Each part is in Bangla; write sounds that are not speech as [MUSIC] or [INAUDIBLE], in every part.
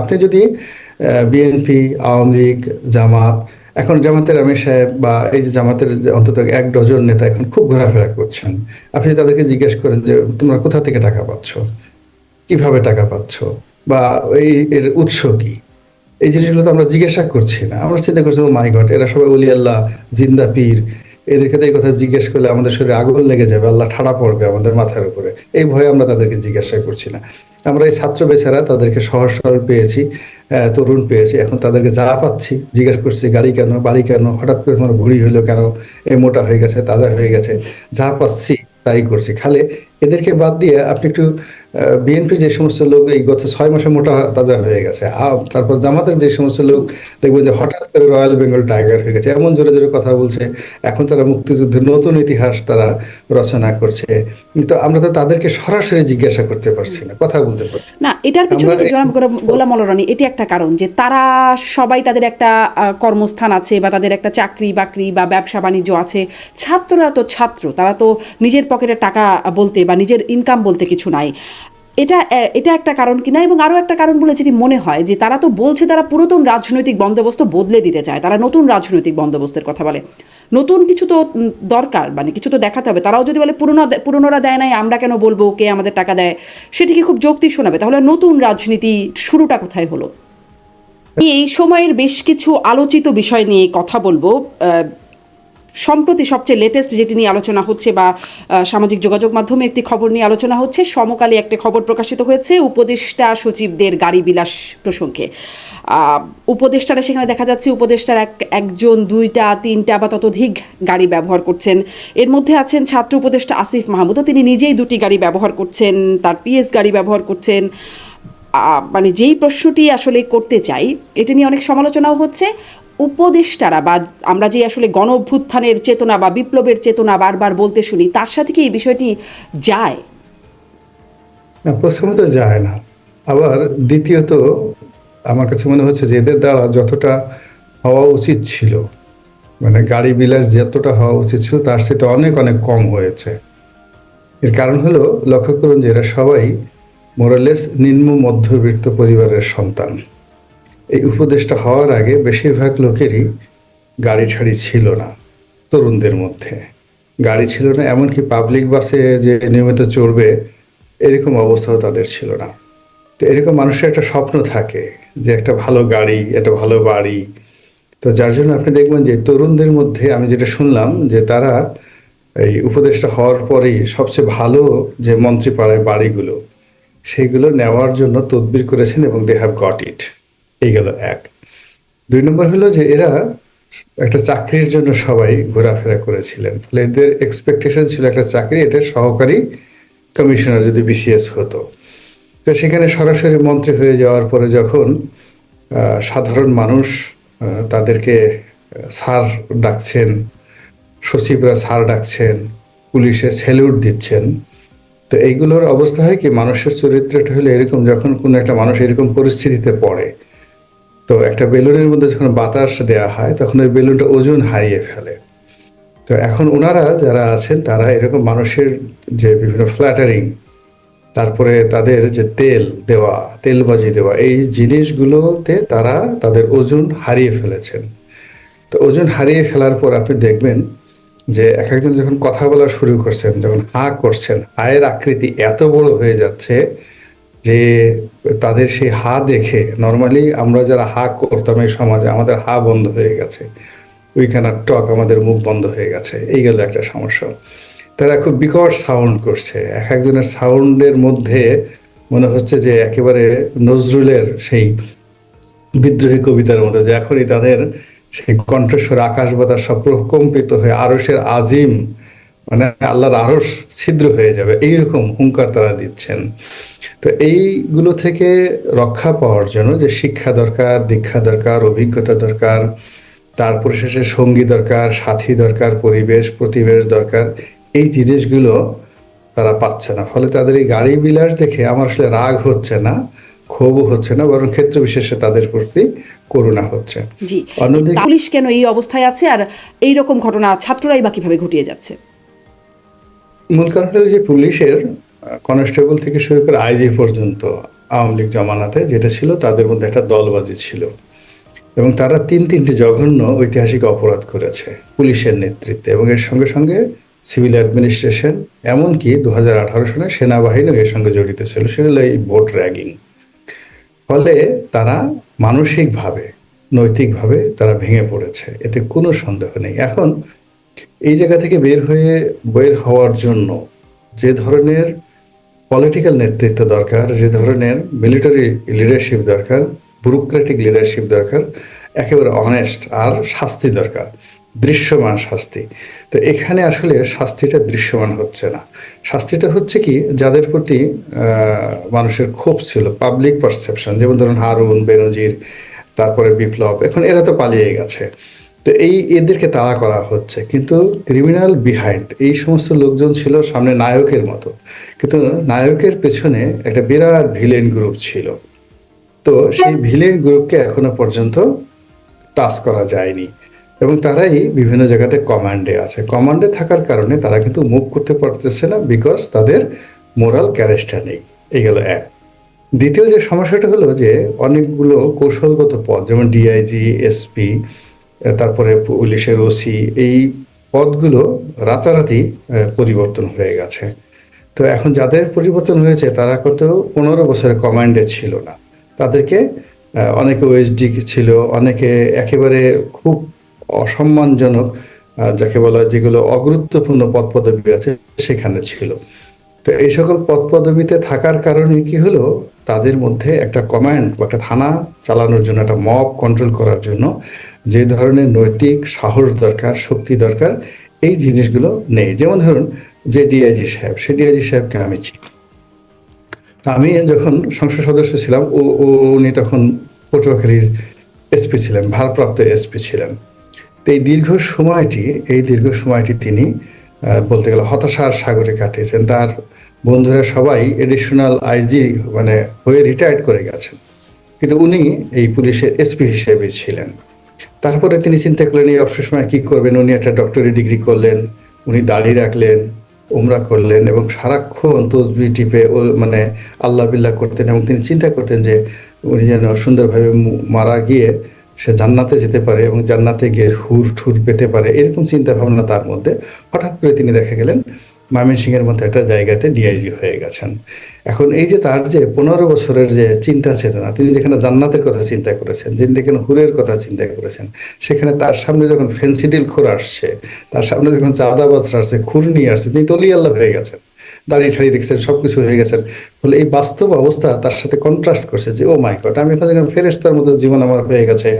আপনি যদি বিএনপি আওয়ামী লীগ, জামাত, এখন জামাতের আমির সাহেব বা এই যে জামাতের অন্তত এক ডজন নেতা এখন খুব ঘোরাফেরা করছেন, আপনি তাদেরকে জিজ্ঞেস করেন যে তোমরা কোথা থেকে টাকা পাচ্ছ? কীভাবে টাকা পাচ্ছ? বা এই এর উৎস কি? এই জিনিসগুলো তো আমরা জিজ্ঞাসা করছি না। আমরা চিন্তা করছি ও মাই গড এরা সবাই অলি আল্লাহ, জিন্দা পীর। এদেরকে তো এই কথা জিজ্ঞেস করলে আমাদের শরীরে আগুন লেগে যাবে, আল্লাহ ঠাড়া পড়বে আমাদের মাথার উপরে। এই ভয়ে আমরা তাদেরকে জিজ্ঞাসা করছি না। আমরা এই ছাত্র বেচারা তাদেরকে সহজ সরল পেয়েছি তরুণ পেয়েছি। এখন তাদেরকে যা পাচ্ছি, জিজ্ঞেস করছি, গাড়ি কেন? বাড়ি কেন? হঠাৎ করে তোমার ভুড়ি হইল কেন? এ মোটা হয়ে গেছে, তাজা হয়ে গেছে। যা পাচ্ছি তাই করছি। খালে এদেরকে বাদ দিয়ে আপনি একটু বিএনপি যে সমস্ত লোক এই গত ছয় মাসে মোটা তাজা হয়ে গেছে তারপর জামাতের যে সমস্ত লোক দেখবেন যে হঠাৎ করে রয়্যাল বেঙ্গল টাইগার হয়ে গেছে এমন জোরে জোরে কথা বলছে এখন তারা মুক্তিযুদ্ধের নতুন ইতিহাস তারা রচনা করছে কিন্তু আমরা তো তাদেরকে সরাসরি জিজ্ঞাসা করতে পারছি না কথা বলতে পারছি না। এটার পিছনে গোলাম- গোলাম এটি একটা কারণ যে তারা সবাই তাদের একটা কর্মস্থান আছে বা তাদের একটা চাকরি বাকরি বা ব্যবসা বাণিজ্য আছে ছাত্ররা তো ছাত্র তারা তো নিজের পকেটে টাকা বলতে বা নিজের ইনকাম বলতে কিছু নাই। এটা এটা একটা কারণ কিনা এবং আরও একটা কারণ বলে যেটি মনে হয় যে তারা তো বলছে তারা পুরাতন রাজনৈতিক বন্দোবস্ত বদলে দিতে চায়, তারা নতুন রাজনৈতিক বন্দোবস্তের কথা বলে। নতুন কিছু তো দরকার মানে কিছু তো দেখাতে হবে। তারাও যদি বলে পুরনো পুরনোরা দেয় নাই, আমরা কেন বলব কে আমাদের টাকা দেয়? সেটিকে খুব যৌক্তিক শোনাবে। তাহলে নতুন রাজনীতি শুরুটা কোথায় হলো? এই সময়ের বেশ কিছু আলোচিত বিষয় নিয়ে কথা বলব। সম্প্রতি সবচেয়ে লেটেস্ট যেটি নিয়ে আলোচনা হচ্ছে বা সামাজিক যোগাযোগ মাধ্যমে একটি খবর নিয়ে আলোচনা হচ্ছে, সমকালে একটি খবর প্রকাশিত হয়েছে উপদেষ্টা সচিবদের গাড়ি বিলাস প্রসঙ্গে উপদেষ্টারা সেখানে দেখা যাচ্ছে উপদেষ্টার এক, একজন, দুইটা, তিনটা বা ততোধিক গাড়ি ব্যবহার করছেন। এর মধ্যে আছেন ছাত্র উপদেষ্টা আসিফ মাহমুদও, তিনি নিজেই দুটি গাড়ি ব্যবহার করছেন, তার পিএস গাড়ি ব্যবহার করছেন। মানে যেই প্রশ্নটি আসলে করতে চাই, এটা নিয়ে অনেক সমালোচনাও হচ্ছে। উপদেষ্টারা বা আমরা যে আসলে গণ অভ্যুত্থানের চেতনা বা বিপ্লবের চেতনা বারবার বলতে শুনি, তার সাথে কি এই বিষয়টি যায়? না প্রথমত যায় না। আবার দ্বিতীয়ত, আমার কাছে মনে হচ্ছে যে এদের দ্বারা যতটা হওয়া উচিত ছিল মানে গাড়ি বিলাস যতটা হওয়া উচিত ছিল, তার সাথে অনেক অনেক কম হয়েছে। এর কারণ হলো, লক্ষ্য করুন যে এরা সবাই মোরালেস নিম্ন মধ্যবিত্ত পরিবারের সন্তান। এই উপদেশটা হওয়ার আগে বেশিরভাগ লোকেরই গাড়ি ঠাড়ি ছিল না, তরুণদের মধ্যে। গাড়ি ছিল না, এমনকি পাবলিক বাসে যে নিয়মিত চড়বে, এরকম অবস্থাও তাদের ছিল না। তো এরকম মানুষের একটা স্বপ্ন থাকে যে একটা ভালো গাড়ি, একটা ভালো বাড়ি। তো যার জন্য আপনি দেখবেন যে তরুণদের মধ্যে আমি যেটা শুনলাম যে তারা এই উপদেশটা হওয়ার পরেই সবচেয়ে ভালো যে মন্ত্রীপাড়ায় বাড়িগুলো সেইগুলো নেওয়ার জন্য তদবির করেছেন এবং দে হ্যাভ গট ইট এই গেল এক। দুই নম্বর হলো যে এরা একটা চাকরির জন্য সবাই ঘোরাফেরা করেছিলেন। ফলে এদের এক্সপেকটেশন ছিল একটা চাকরি, এটা সহকারী কমিশনার যদি বিসিএস হতো। তো সেখানে সরাসরি মন্ত্রী হয়ে যাওয়ার পরে যখন সাধারণ মানুষ তাদেরকে স্যার ডাকছেন, সচিবরা স্যার ডাকছেন, পুলিশে স্যালুট দিচ্ছেন, তো এইগুলোর অবস্থা হয় কি, মানুষের চরিত্রটা হলে এরকম যখন কোনো একটা মানুষ এরকম পরিস্থিতিতে পড়ে। তো একটা বেলুনের মধ্যে যখন বাতাস দেওয়া হয়, তখন ওই বেলুনটা ওজন হারিয়ে ফেলে। তো এখন ওনারা যারা আছেন, তারা এরকম মানুষের যে বিভিন্ন ফ্ল্যাটারিং তারপরে তাদের যে তেল দেওয়া তেলবাজি দেওয়া, এই জিনিসগুলোতে তারা তাদের ওজন হারিয়ে ফেলেছেন। তো ওজন হারিয়ে ফেলার পর আপনি দেখবেন যে এক একজন যখন কথা বলা শুরু করছেন, যখন হা করছেন, হায়ের আকৃতি এত বড় হয়ে যাচ্ছে যে তাদের সেই হা দেখে নর্মালি আমরা যারা হা করতাম এই সমাজে, আমাদের হা বন্ধ হয়ে গেছে। উই ক্যানট টক আমাদের মুখ বন্ধ হয়ে গেছে। এই গেল একটা সমস্যা। তারা খুব বিকট সাউন্ড করছে। এক একজনের সাউন্ডের মধ্যে মনে হচ্ছে যে একেবারে নজরুলের সেই বিদ্রোহী কবিতার মতো, যে এখনই তাদের সেই কণ্ঠস্বর, আকাশ বাতাস সব প্রকম্পিত হয়ে আরসের আজিম মানে আল্লাহর আরস ছিদ্র হয়ে যাবে এইরকম হুঙ্কার তারা দিচ্ছেন। তো এইগুলো থেকে রক্ষা পাওয়ার জন্য যে শিক্ষা দরকার দীক্ষা দরকার অভিজ্ঞতা দরকার তারপর শেষে সঙ্গী দরকার সাথী দরকার পরিবেশ প্রতিবেশ দরকার এই জিনিসগুলো তারা পাচ্ছে না। ফলে তাদের এই গাড়ি বিলাস দেখে আমার আসলে রাগ হচ্ছে না ক্ষোভও হচ্ছে না বরং ক্ষেত্র বিশেষে তাদের প্রতি করুণা হচ্ছে। অন্যদিকে পুলিশ কেন এই অবস্থায় আছে? আর এই রকম ঘটনা ছাত্ররাই বা কীভাবে ঘটিয়ে যাচ্ছে? মূল কারণ হলো যে পুলিশের কনস্টেবল থেকে শুরু করে আইজি পর্যন্ত আওয়ামী লীগ জমানাতে যেটা ছিল, তাদের মধ্যে একটা দলবাজি ছিল। এবং তারা তিন তিনটি জঘন্য ঐতিহাসিক অপরাধ করেছে পুলিশের নেতৃত্বে। এবং এর সঙ্গে সঙ্গে সিভিল অ্যাডমিনিস্ট্রেশন, এমনকি দু হাজার আঠারো সনে সেনাবাহিনীও এর সঙ্গে জড়িত ছিল। সেটা হলো এই ভোট র্যাগিং। ফলে তারা মানসিকভাবে, নৈতিকভাবে তারা ভেঙে পড়েছে। এতে কোনো সন্দেহ নেই। এখন এই জায়গা থেকে বের হয়ে বের হওয়ার জন্য যে ধরনের পলিটিক্যাল নেতৃত্ব দরকার, যে ধরনের মিলিটারি লিডারশিপ দরকার ব্যুরোক্রেটিক লিডারশিপ দরকার, একেবারে অনেস্ট আর শাস্তি দরকার, দৃশ্যমান শাস্তি। তো এখানে আসলে শাস্তিটা দৃশ্যমান হচ্ছে না। শাস্তিটা হচ্ছে কি, যাদের প্রতি মানুষের ক্ষোভ ছিল পাবলিক পারসেপশন যেমন ধরুন হারুন, বেনজির, তারপরে বিপ্লব, এখন এরা তো পালিয়ে গেছে। তো এই এদেরকে তাড়া করা হচ্ছে। কিন্তু ক্রিমিনাল বিহাইন্ড এই সমস্ত লোকজন ছিল সামনে নায়কের মতো। কিন্তু নায়কের পেছনে একটা বিরাট ভিলেন গ্রুপ ছিল। তো সেই ভিলেন গ্রুপকে এখনও পর্যন্ত টাচ করা যায়নি। এবং তারাই বিভিন্ন জায়গাতে কমান্ডে আছে। কমান্ডে থাকার কারণে তারা কিন্তু মুভ করতে পারতেছে না বিকজ তাদের মোরাল ক্যারেজটা নেই। এই গেল এক। দ্বিতীয় যে সমস্যাটা হলো যে অনেকগুলো কৌশলগত পদ, যেমন ডিআইজি এসপি তারপরে পুলিশের ওসি, এই পদগুলো রাতারাতি পরিবর্তন হয়ে গেছে। তো এখন যাদের পরিবর্তন হয়েছে, তারা কত পনেরো বছরের কমান্ডে ছিল না। তাদেরকে অনেকে ওএসডি ছিল, অনেকে একেবারে খুব অসম্মানজনক যাকে বলা হয় যেগুলো অগুরুত্বপূর্ণ পদ পদবি আছে, সেখানে ছিল। তো এই সকল পদ পদবিতে থাকার কারণে কি হলো, তাদের মধ্যে একটা কমান্ড বা একটা থানা চালানোর জন্য, একটা মব কন্ট্রোল করার জন্য যে ধরনের নৈতিক সাহস দরকার, শক্তি দরকার, এই জিনিসগুলো নেই। যেমন ধরুন যে ডিআইজি সাহেব, সে ডিআইজি সাহেবকে আমি চিনি। আমি যখন সংসদ সদস্য ছিলাম, ও, ও- উনি তখন পটুয়াখালীর এসপি ছিলেন, ভারপ্রাপ্ত এসপি ছিলেন। তো এই দীর্ঘ সময়টি, এই দীর্ঘ সময়টি তিনি বলতে গেলে হতাশার সাগরে কাটিয়েছেন। তার বন্ধুরা সবাই এডিশনাল আইজি মানে হয়ে রিটায়ার্ড করে গেছেন। কিন্তু উনি এই পুলিশের এসপি হিসেবে ছিলেন। তারপরে তিনি চিন্তা করলেন, এই অবসর সময় কী করবেন? উনি একটা ডক্টরি ডিগ্রি করলেন, উনি দাড়ি রাখলেন, উমরা করলেন এবং সারাক্ষণ তসবি টিপে ও মানে আল্লাহ বিল্লাহ করতেন এবং তিনি চিন্তা করতেন যে উনি যেন সুন্দরভাবে মারা গিয়ে সে জান্নাতে যেতে পারে এবং জান্নাতে গিয়ে হুর ঠুর পেতে পারে, এরকম চিন্তা ভাবনা তার মধ্যে হঠাৎ করে তিনি দেখা গেলেন, ময়মনসিংহের মতো একটা জায়গাতে ডিআইজি হয়ে গেছেন। এখন এই যে তার যে পনেরো বছরের যে চিন্তা চেতনা, তিনি যেখানে জান্নাতের কথা চিন্তা করেছেন যিনি যেখানে হুরের কথা চিন্তা করেছেন, সেখানে তার সামনে যখন ফেন্সিডিল খোর আসছে, তার সামনে যখন চাঁদাবাজরা আসছে, খুর নিয়ে আসছে, তিনি তলিয়াল্লা হয়ে গেছেন। দাঁড়িয়ে ঠাড়িয়ে দেখছেন সব কিছু হয়ে গেছেন। ফলে এই বাস্তব অবস্থা তার সাথে কন্ট্রাস্ট করছে যে ও মাই গড আমি এখন যখন ফেরেস্তার মতো জীবন আমার হয়ে গেছে,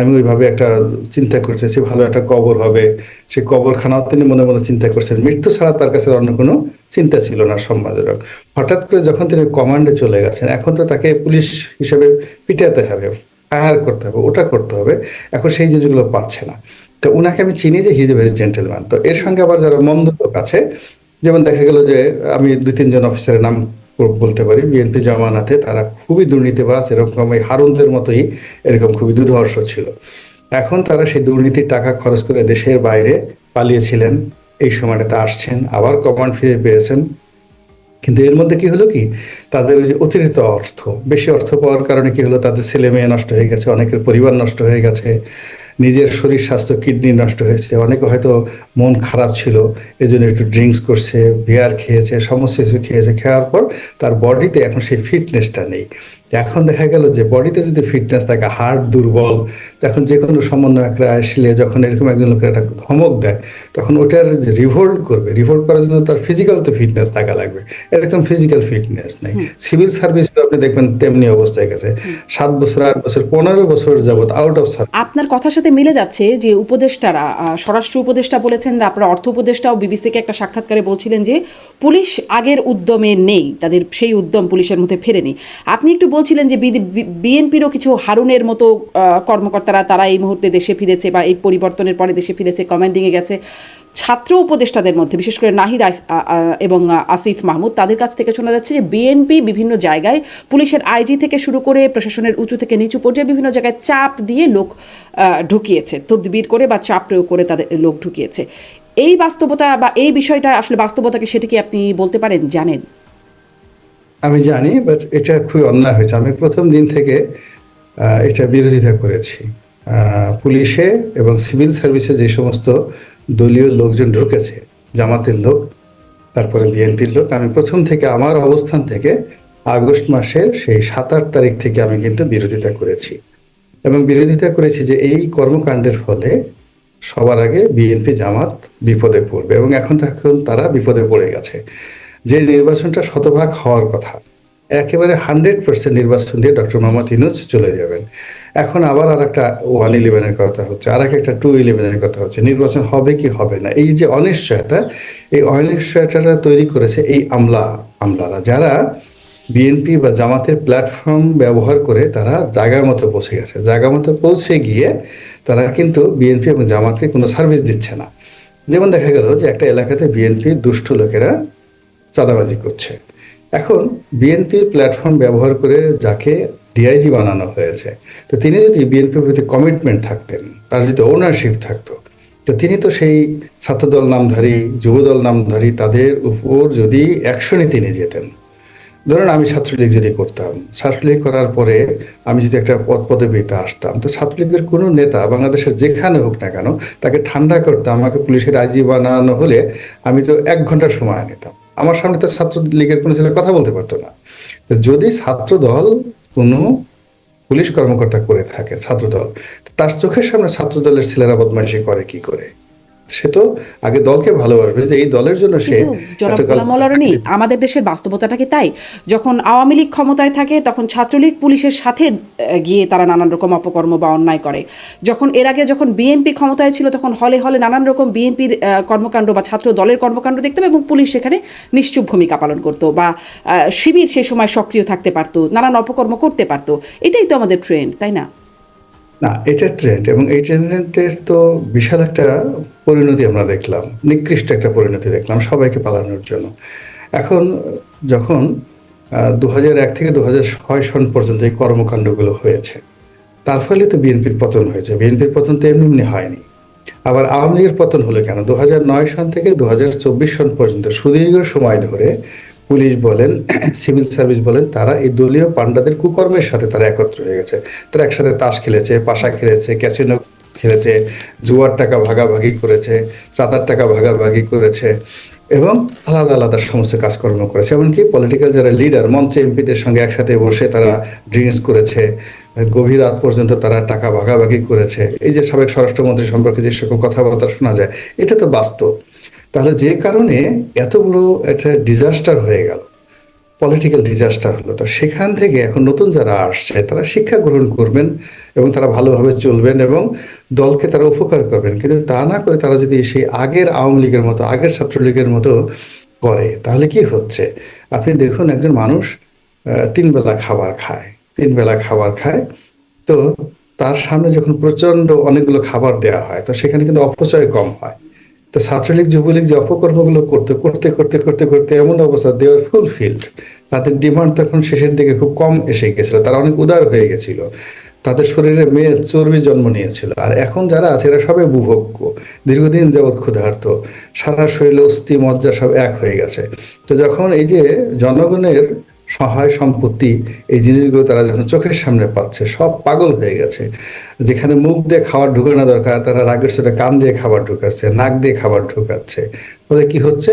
আমি ওইভাবে একটা চিন্তা করতেছি ভালো একটা কবর হবে। সেই কবরখানাও তিনি মনে মনে চিন্তা করছেন। মৃত্যু ছাড়া তার কাছে অন্য কোনো চিন্তা ছিল না সম্মানজনক। হঠাৎ করে যখন তিনি কমান্ডে চলে গেছেন, এখন তো তাকে পুলিশ হিসেবে পিটাতে হবে ফায়ার করতে হবে, ওটা করতে হবে। এখন সেই জিনিসগুলো পারছে না। তো ওনাকে আমি চিনি যে হিজ এ ভেরি জেন্টেলম্যান তো এর সঙ্গে আবার যারা মন্দ লোক আছে যেমন দেখা গেল যে আমি দুই তিনজন অফিসারের নাম বলতে পারি। বিএনপি জামানাতে তারা খুবই দুর্নীতিবাজ, এরকম এই হারুনদের মতোই এরকম খুবই দুধর্ষ ছিল। এখন তারা সেই দুর্নীতির টাকা খরচ করে দেশের বাইরে পালিয়েছিলেন। এই সময়টাতে আসছেন, আবার কমান্ড ফিরে পেয়েছেন। কিন্তু এর মধ্যে কি হলো কি? তাদের ওই যে অতিরিক্ত অর্থ, বেশি অর্থ পাওয়ার কারণে কি হলো? তাদের ছেলে মেয়ে নষ্ট হয়ে গেছে, অনেকের পরিবার নষ্ট হয়ে গেছে। নিজের শরীর স্বাস্থ্য, কিডনি নষ্ট হয়েছে। অনেকে হয়তো মন খারাপ ছিল এই জন্য একটু ড্রিঙ্কস করছে, বিয়ার খেয়েছে, সমস্ত কিছু খেয়েছে। খাওয়ার পর তার বডিতে এখন সেই ফিটনেসটা নেই। এখন দেখা গেল যে বডিতে যদি ফিটনেস থাকে হার্ট দুর্বল তখন যে কোনো সমন্বয়করা আসলে যখন এরকম একজন লোকের একটা ধমক দেয় তখন ওটার যে রিভোল্ট করবে রিভোল্ট করার জন্য তার ফিজিক্যাল তো ফিটনেস থাকা লাগবে। এরকম ফিজিক্যাল ফিটনেস নেই। সিভিল সার্ভিস আপনি দেখবেন তেমনি অবস্থায় গেছে। সাত বছর আট বছর পনেরো বছর যাবত আউট অফ সার্ভিস আপনার কথার সাথে মিলে যাচ্ছে যে উপদেষ্টারা স্বরাষ্ট্র উপদেষ্টা বলেছেন আপনার অর্থ উপদেষ্টাও বিবিসিকে একটা সাক্ষাৎকারে বলছিলেন যে পুলিশ আগের উদ্যমে নেই তাদের সেই উদ্যম পুলিশের মধ্যে ফেরেনি। আপনি একটু বলছিলেন যে বিএনপিরও কিছু হারুনের মতো কর্মকর্তারা তারা এই মুহূর্তে দেশে ফিরেছে বা এই পরিবর্তনের পরে দেশে ফিরেছে কমান্ডিংয়ে গেছে। ছাত্র উপদেষ্টাদের মধ্যে, বিশেষ করে নাহিদ এবং আসিফ মাহমুদ, তাদের কাছ থেকে শোনা যাচ্ছে যে বিএনপি বিভিন্ন জায়গায় পুলিশের আইজি থেকে শুরু করে প্রশাসনের উঁচু থেকে নিচু পর্যায়ে বিভিন্ন জায়গায় চাপ দিয়ে লোক ঢুকিয়েছে, তদবির করে বা চাপ প্রয়োগ করে তাদের লোক ঢুকিয়েছে। এই বাস্তবতা বা এই বিষয়টা, আসলে বাস্তবতাকে সেটা কি আপনি বলতে পারেন, জানেন? আমি জানি বাট এটা খুবই অন্যায় হয়েছে। আমি প্রথম দিন থেকে এটা বিরোধিতা করেছি। পুলিশে এবং সিভিল সার্ভিসে যে সমস্ত দলীয় লোকজন ঢুকেছে, জামাতের লোক, তারপরে বিএনপির লোক, আমি প্রথম থেকে আমার অবস্থান থেকে আগস্ট মাসের সেই সাত আট তারিখ থেকে আমি কিন্তু বিরোধিতা করেছি। এবং বিরোধিতা করেছি যে এই কর্মকাণ্ডের ফলে সবার আগে বিএনপি জামাত বিপদে পড়বে এবং এখন তখন তারা বিপদে পড়ে গেছে। যে নির্বাচনটা শতভাগ হওয়ার কথা, একেবারে হান্ড্রেড পার্সেন্ট নির্বাচন দিয়ে ডক্টর মোহাম্মদ ইনুজ চলে যাবেন। এখন আবার আর একটা ওয়ান ইলেভেনের কথা হচ্ছে আর একটা টু ইলেভেনের কথা হচ্ছে, নির্বাচন হবে কি হবে না? এই যে অনিশ্চয়তা, এই অনিশ্চয়তাটা তৈরি করেছে এই আমলা আমলারা। যারা বিএনপি বা জামাতের প্ল্যাটফর্ম ব্যবহার করে তারা জায়গা মতো পৌঁছে গেছে। জায়গা মতো পৌঁছে গিয়ে তারা কিন্তু বিএনপি এবং জামাতে কোনো সার্ভিস দিচ্ছে না। যেমন দেখা গেল যে একটা এলাকাতে বিএনপির দুষ্ট লোকেরা চাঁদাবাজি করছে। এখন বিএনপির প্ল্যাটফর্ম ব্যবহার করে যাকে ডিআইজি বানানো হয়েছে, তো তিনি যদি বিএনপির প্রতি কমিটমেন্ট থাকতেন, তার যদি ওনারশিপ থাকতো, তো তিনি তো সেই ছাত্রদল নামধারী, যুবদল নামধারী, তাদের উপর যদি অ্যাকশনে তিনি যেতেন। ধরুন আমি ছাত্রলীগ যদি করতাম, ছাত্রলীগ করার পরে আমি যদি একটা পদ পদবিতে আসতাম, তো ছাত্রলীগের কোনো নেতা বাংলাদেশের যেখানে হোক না কেন, তাকে ঠান্ডা করতাম, আমাকে পুলিশের আইজি বানানো হলে আমি তো এক ঘণ্টা সময় নিতাম। আমার সামনে তো ছাত্রলীগের কোনো ছেলে কথা বলতে পারতো না। যদি ছাত্র দল কোনো পুলিশ কর্মকর্তা করে থাকে, ছাত্রদল তার চোখের সামনে ছাত্রদলের ছেলেরা বদমাইশি করে, কি করে? সে তো আগে দলকে ভালোবাসবে যে এই দলের জন্য সে আমাদের দেশের বাস্তবতাটা কি তাই? যখন আওয়ামী লীগ ক্ষমতায় থাকে তখন ছাত্রলীগ পুলিশের সাথে গিয়ে তারা নানান রকম অপকর্ম বা অন্যায় করে। যখন এর আগে যখন বিএনপি ক্ষমতায় ছিল তখন হলে হলে নানান রকম বিএনপির কর্মকাণ্ড বা ছাত্র দলের কর্মকাণ্ড দেখতাম এবং পুলিশ সেখানে নিশ্চুপ ভূমিকা পালন করতো বা শিবির সে সময় সক্রিয় থাকতে পারতো নানান অপকর্ম করতে পারতো। এটাই তো আমাদের ট্রেন্ড তাই না? না, এটা ট্রেন্ড এবং এই ট্রেন্ডের তো বিশাল একটা পরিণতি আমরা দেখলাম, নিকৃষ্ট একটা পরিণতি দেখলাম সবাইকে পালানোর জন্য। এখন যখন দু এক থেকে দু ছয় সন পর্যন্ত এই কর্মকাণ্ডগুলো হয়েছে, তার ফলে তো বিএনপির পতন হয়েছে। বিএনপির পতন তো এমনি এমনি হয়নি। আবার আওয়ামী লীগের পতন হলো কেন? দু নয় সন থেকে দু হাজার চব্বিশ সন পর্যন্ত সুদীর্ঘ সময় ধরে পুলিশ বলেন, [CLEARS THROAT] সিভিল সার্ভিস বলেন, তারা এই দলীয় পাণ্ডাদের কুকর্মের সাথে তারা একত্র হয়ে গেছে। তারা একসাথে তাস খেলেছে, পাশা খেলেছে, ক্যাসিনো খেলেছে, জুয়ার টাকা ভাগাভাগি করেছে, চাঁদার টাকা ভাগাভাগি করেছে এবং আলাদা আলাদা সমস্ত কাজকর্ম করেছে। এমনকি পলিটিক্যাল যারা লিডার মন্ত্রী এমপিদের সঙ্গে একসাথে বসে তারা ড্রিঙ্কস করেছে, গভীর রাত পর্যন্ত তারা টাকা ভাগাভাগি করেছে। এই যে সাবেক স্বরাষ্ট্রমন্ত্রী সম্পর্কে যে সকল কথাবার্তা শোনা যায়, এটা তো বাস্তব। তাহলে যে কারণে এতগুলো একটা ডিজাস্টার হয়ে গেল পলিটিক্যাল ডিজাস্টার হলো। তো সেখান থেকে এখন নতুন যারা আসছে, তারা শিক্ষা গ্রহণ করবেন এবং তারা ভালোভাবে চলবেন এবং দলকে তারা উপকার করবেন। কিন্তু তা না করে তারা যদি সেই আগের আওয়ামী লীগের মতো, আগের ছাত্রলীগের মতো করে, তাহলে কি হচ্ছে? আপনি দেখুন একজন মানুষ তিন বেলা খাবার খায়, তিন বেলা খাবার খায়। তো তার সামনে যখন প্রচণ্ড অনেকগুলো খাবার দেওয়া হয়, তো সেখানে কিন্তু অপচয় কম হয়। তো ছাত্রলীগ, যুবলীগ যে অপকর্মগুলো করতে করতে করতে করতে করতে এমন অবস্থা দেওয়ার ফুলফিল্ড তাদের ডিমান্ড তখন শেষের দিকে খুব কম এসে গেছিল, তারা অনেক উদার হয়ে গেছিল। তাদের শরীরে মেয়ে চর্বি জন্ম নিয়েছিল। আর এখন যারা আছে, এরা সবাই বুভোগ্য দীর্ঘদিন যাবৎ ক্ষুধার্ত। সারা শরীরে অস্থি, মজ্জা সব এক হয়ে গেছে। তো যখন এই যে জনগণের সহায় সম্পত্তি, এই জিনিসগুলো তারা যখন চোখের সামনে পাচ্ছে, সব পাগল হয়ে গেছে। যেখানে মুখ দিয়ে খাবার ঢুকানো দরকার, তারা রাগের সাথে কান দিয়ে খাবার ঢুকাচ্ছে, নাক দিয়ে খাবার ঢুকাচ্ছে। ফলে কি হচ্ছে?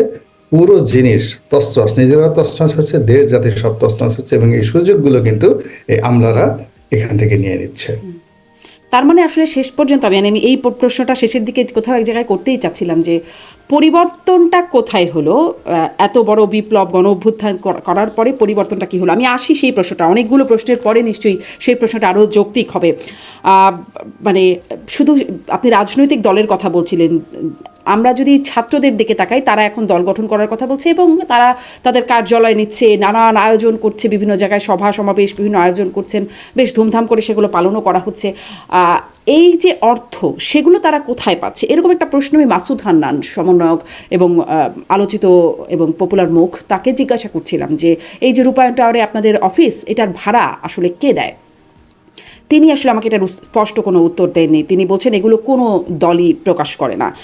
পুরো জিনিস তসনস নিজেরা তসনস হচ্ছে, দেশ জাতির সব তসনস হচ্ছে এবং এই সুযোগগুলো কিন্তু এই আমলারা এখান থেকে নিয়ে নিচ্ছে। তার মানে আসলে শেষ পর্যন্ত আমি আমি এই প্রশ্নটা শেষের দিকে কোথাও এক জায়গায় করতেই চাচ্ছিলাম যে পরিবর্তনটা কোথায় হলো? এত বড় বিপ্লব, গণ অভ্যুত্থান করার পরে পরিবর্তনটা কি হলো? আমি আসি সেই প্রশ্নটা। অনেকগুলো প্রশ্নের পরে নিশ্চয়ই সেই প্রশ্নটা আরও যৌক্তিক হবে। মানে শুধু আপনি রাজনৈতিক দলের কথা বলছিলেন, আমরা যদি ছাত্রদের দিকে তাকাই, তারা এখন দল গঠন করার কথা বলছে এবং তারা তাদের কার্যালয় নিচ্ছে, নানান আয়োজন করছে, বিভিন্ন জায়গায় সভা সমাবেশ বিভিন্ন আয়োজন করছেন, বেশ ধুমধাম করে সেগুলো পালনও করা হচ্ছে। এই যে অর্থ, সেগুলো তারা কোথায় পাচ্ছে? এরকম একটা প্রশ্ন আমি মাসুদ হান্নান, সমন্বয়ক এবং আলোচিত এবং পপুলার মুখ, তাকে জিজ্ঞাসা করছিলাম যে, এই যে রূপায়ণ টাওয়ারে আপনাদের অফিস, এটার ভাড়া আসলে কে দেয়? তিনি আসলে আমাকে এটার স্পষ্ট কোনো উত্তর দেননি। তিনি বলছেন, এগুলো কোনো দলই প্রকাশ করে না।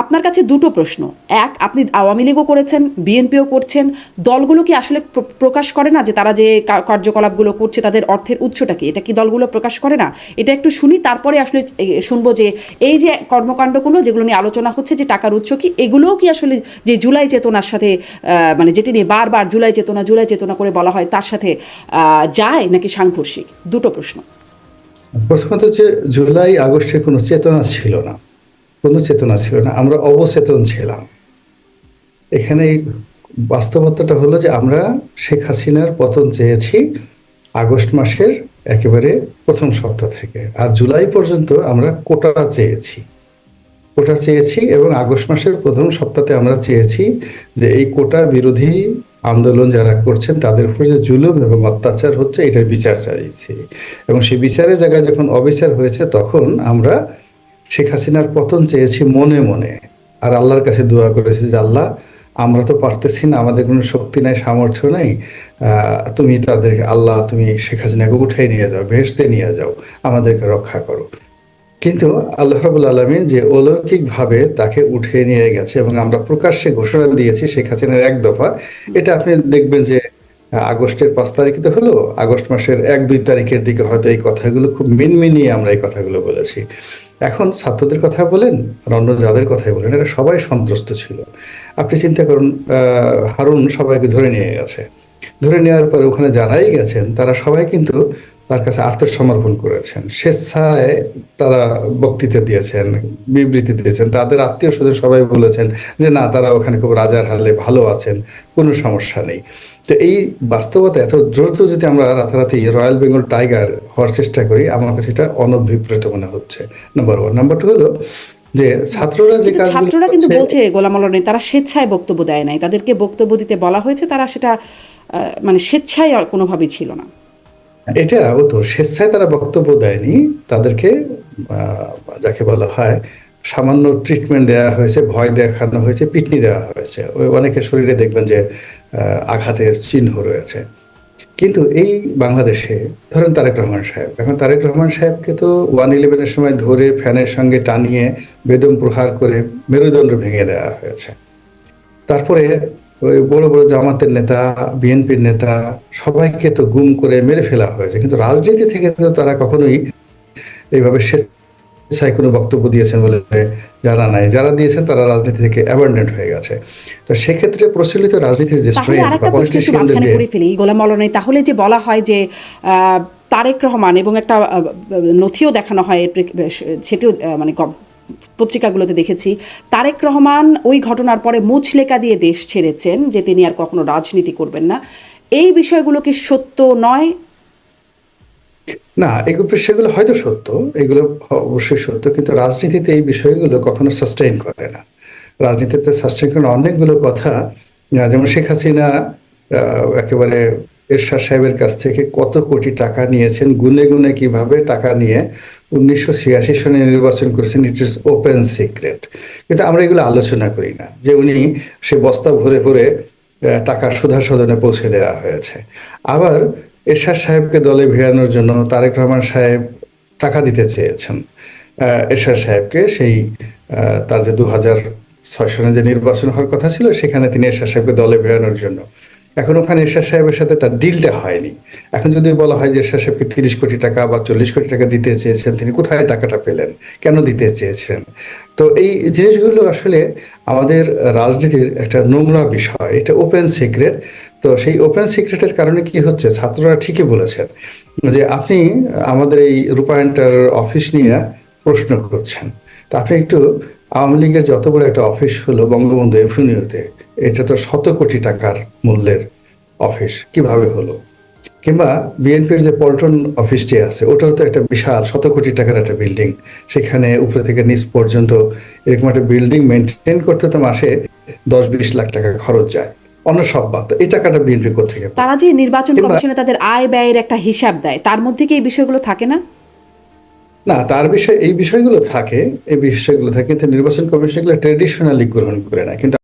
আপনার কাছে দুটো প্রশ্ন। এক, আপনি আওয়ামী লীগও করেছেন, বিএনপিও করছেন। দলগুলো কি আসলে প্রকাশ করে না যে তারা যে কার্যকলাপগুলো করছে, তাদের অর্থের উৎসটা কি? এটা কি দলগুলো প্রকাশ করে না? এটা একটু শুনি, তারপরে আসলে শুনব যে এই যে কর্মকাণ্ডগুলো যেগুলো নিয়ে আলোচনা হচ্ছে, যে টাকার উৎস কি, এগুলোও কি আসলে যে জুলাই চেতনার সাথে মানে যেটি নিয়ে বারবার জুলাই চেতনা জুলাই চেতনা করে বলা হয়, তার সাথে যায় নাকি সাংঘর্ষিক? দুটো প্রশ্ন। প্রথমত যে জুলাই আগস্টে কোনো চেতনা ছিল না। কোনো চেতনা ছিল না, আমরা অবচেতন ছিলাম। এখানে বাস্তবতাটা হলো যে আমরা শেখ হাসিনার পতন চেয়েছি আগস্ট মাসের একেবারে প্রথম সপ্তাহ থেকে, আর জুলাই পর্যন্ত আমরা কোটা চেয়েছি। কোটা চেয়েছি এবং আগস্ট মাসের প্রথম সপ্তাহে আমরা চেয়েছি যে এই কোটা বিরোধী আন্দোলন যারা করছেন তাদের উপর যে জুলুম এবং অত্যাচার হচ্ছে, এটার বিচার চাইছি। এবং সেই বিচারের জায়গায় যখন অবিচার হয়েছে, তখন আমরা শেখ হাসিনার পতন চেয়েছি মনে মনে। আর আল্লাহর কাছে দোয়া করেছি যে, আল্লাহ, আমরা তো পারতেছি না, আমাদের কোনো শক্তি নাই, সামর্থ্য নাই তুমি তাদেরকে, আল্লাহ, তুমি শেখ হাসিনাকে উঠাই নিয়ে যাও, ভেসতে নিয়ে যাও, আমাদেরকে রক্ষা করো। কিন্তু আল্লাহ রাবুল আলমিন যে অলৌকিকভাবে তাকে উঠে নিয়ে গেছে এবং আমরা প্রকাশ্যে ঘোষণা দিয়েছি শেখ হাসিনার এক দফা, এটা আপনি দেখবেন যে আগস্টের পাঁচ তারিখে তো হলো, আগস্ট মাসের এক দুই তারিখের দিকে হয়তো এই কথাগুলো খুব মিনমিনিয়ে আমরা এই কথাগুলো বলেছি। এখন ছাত্রদের কথা বলেন, আর অন্য যাদের কথাই বলেন, এরা সবাই সন্ত্রস্ত ছিল। আপনি চিন্তা করুন হারুন সবাইকে ধরে নিয়ে গেছে। ধরে নেওয়ার পরে ওখানে যারাই গেছেন, তারা সবাই কিন্তু তার কাছে আত্মসমর্পণ করেছেন। স্বেচ্ছায় তারা বক্তৃতা দিয়েছেন, বিবৃতি দিয়েছেন। তাদের আত্মীয় স্বজন সবাই বলেছেন যে, না, তারা ওখানে খুব রাজার হালে ভালো আছেন, কোনো সমস্যা নেই। তো এই বাস্তবতা এত দ্রুত যদি আমরা রাতারাতি রয়্যাল বেঙ্গল টাইগার হওয়ার চেষ্টা করি আমার কাছে এটা অনভিপ্রেত মনে হচ্ছে। নাম্বার ওয়ান নাম্বার টু হলো যে ছাত্ররা যে ছাত্ররা কিন্তু বলছে গোলাম তারা স্বেচ্ছায় বক্তব্য দেয় নাই। তাদেরকে বক্তব্য দিতে বলা হয়েছে তারা সেটা মানে স্বেচ্ছায় আর কোনোভাবেই ছিল না। এটা তো স্বেচ্ছায় তারা বক্তব্য দেয়নি তাদেরকে যাকে বলা হয় সামান্য ট্রিটমেন্ট দেওয়া হয়েছে ভয় দেখানো হয়েছে পিটনি দেওয়া হয়েছে। ওই অনেকের শরীরে দেখবেন যে আঘাতের চিহ্ন রয়েছে। কিন্তু এই বাংলাদেশে, ধরেন তারেক রহমান সাহেব, এখন তারেক রহমান সাহেবকে তো ওয়ান ইলেভেনের সময় ধরে ফ্যানের সঙ্গে টানিয়ে বেদম প্রহার করে মেরুদণ্ড ভেঙে দেওয়া হয়েছে। তারপরে ওই বড় বড় জামাতের নেতা, বিএনপির নেতা, সবাইকে তো গুম করে মেরে ফেলা হয়েছে। কিন্তু রাজনীতি থেকে তো তারা কখনোই এইভাবে স্বেচ্ছায় কোনো বক্তব্য দিয়েছেন বলে জানা নাই যারা দিয়েছেন তারা রাজনীতি থেকে অ্যাবান্ডেন্ট হয়ে গেছে। তো সেক্ষেত্রে প্রচলিত রাজনীতির যে বা পলিটিশিয়ানদের গোলাম আল্লাহ তাহলে যে বলা হয় যে তারেক রহমান এবং একটা নথিও দেখানো হয় সেটিও মানে পত্রিকাগুলোতে দেখেছি। তারেক রহমান ওই ঘটনার পরে মুচলেকা দিয়ে দেশ ছেড়েছেন যে তিনি আর কখনো রাজনীতি করবেন না। এই বিষয়গুলো কি সত্য নয়? না, এগুলো সেগুলো হয়তো সত্য, এগুলো অবশ্যই সত্য, কিন্তু রাজনীতিতে এই বিষয়গুলো কখনো সাস্টেইন করে না। রাজনীতিতে সাস্টেইন করে অনেকগুলো কথা যেমন শেখ হাসিনা একেবারে এরশাদ সাহেবের কাছ থেকে কত কোটি টাকা নিয়েছেন, গুনে গুনে কীভাবে টাকা নিয়ে উনিশশো ছিয়াশি সনে নির্বাচন করেছেন ইট ইস ওপেন সিক্রেট কিন্তু আমরা এগুলো আলোচনা করি না, যে উনি সে বস্তা ভরে ভরে টাকা সুধা সদনে পৌঁছে দেওয়া হয়েছে। আবার এরশাদ সাহেবকে দলে ভেড়ানোর জন্য তারেক রহমান সাহেব টাকা দিতে চেয়েছেন। এরশাদ সাহেবকে সেই তার যে দু হাজার ছয় সনে যে নির্বাচন হওয়ার কথা ছিল, সেখানে তিনি এরশাদ সাহেবকে দলে ভেড়ানোর জন্য এখন ওখানে এরশাদ সাহেবের সাথে তার ডিলটা হয়নি। এখন যদি বলা হয় যে এরশাদ সাহেবকে তিরিশ কোটি টাকা বা চল্লিশ কোটি টাকা দিতে চেয়েছেন তিনি কোথায় টাকাটা পেলেন? কেন দিতে চেয়েছেন তো এই জিনিসগুলো আসলে আমাদের রাজনীতির একটা নোংরা বিষয়। এটা ওপেন সিক্রেট তো সেই ওপেন সিক্রেটের কারণে কি হচ্ছে? ছাত্ররা ঠিকই বলেছেন যে আপনি আমাদের এই রূপায়ণটার অফিস নিয়ে প্রশ্ন করছেন। তা আপনি একটু আওয়ামী লীগের যত বড় একটা অফিস হলো বঙ্গবন্ধু এভিনিউতে এটা তো শত কোটি টাকার মূল্যের অফিস। কীভাবে হলো? কিংবা বিএনপির যে পল্টন অফিসটি আছে ওটাও তো একটা বিশাল শত কোটি টাকার একটা বিল্ডিং। সেখানে উপরে থেকে নিচ পর্যন্ত এরকম একটা বিল্ডিং মেনটেন করতে তো মাসে দশ বিশ লাখ টাকা খরচ যায়। অন্য সব বাদ এই টাকাটা বিএনপি থেকে তারা যে নির্বাচন কমিশনে তাদের আয় ব্যয়ের একটা হিসাব দেয় তার মধ্যে কি এই বিষয়গুলো থাকে না? না তার বিষয়ে এই বিষয়গুলো থাকে এই বিষয়গুলো থাকে কিন্তু নির্বাচন কমিশন এগুলো ট্রেডিশনালি গ্রহণ করে না। কিন্তু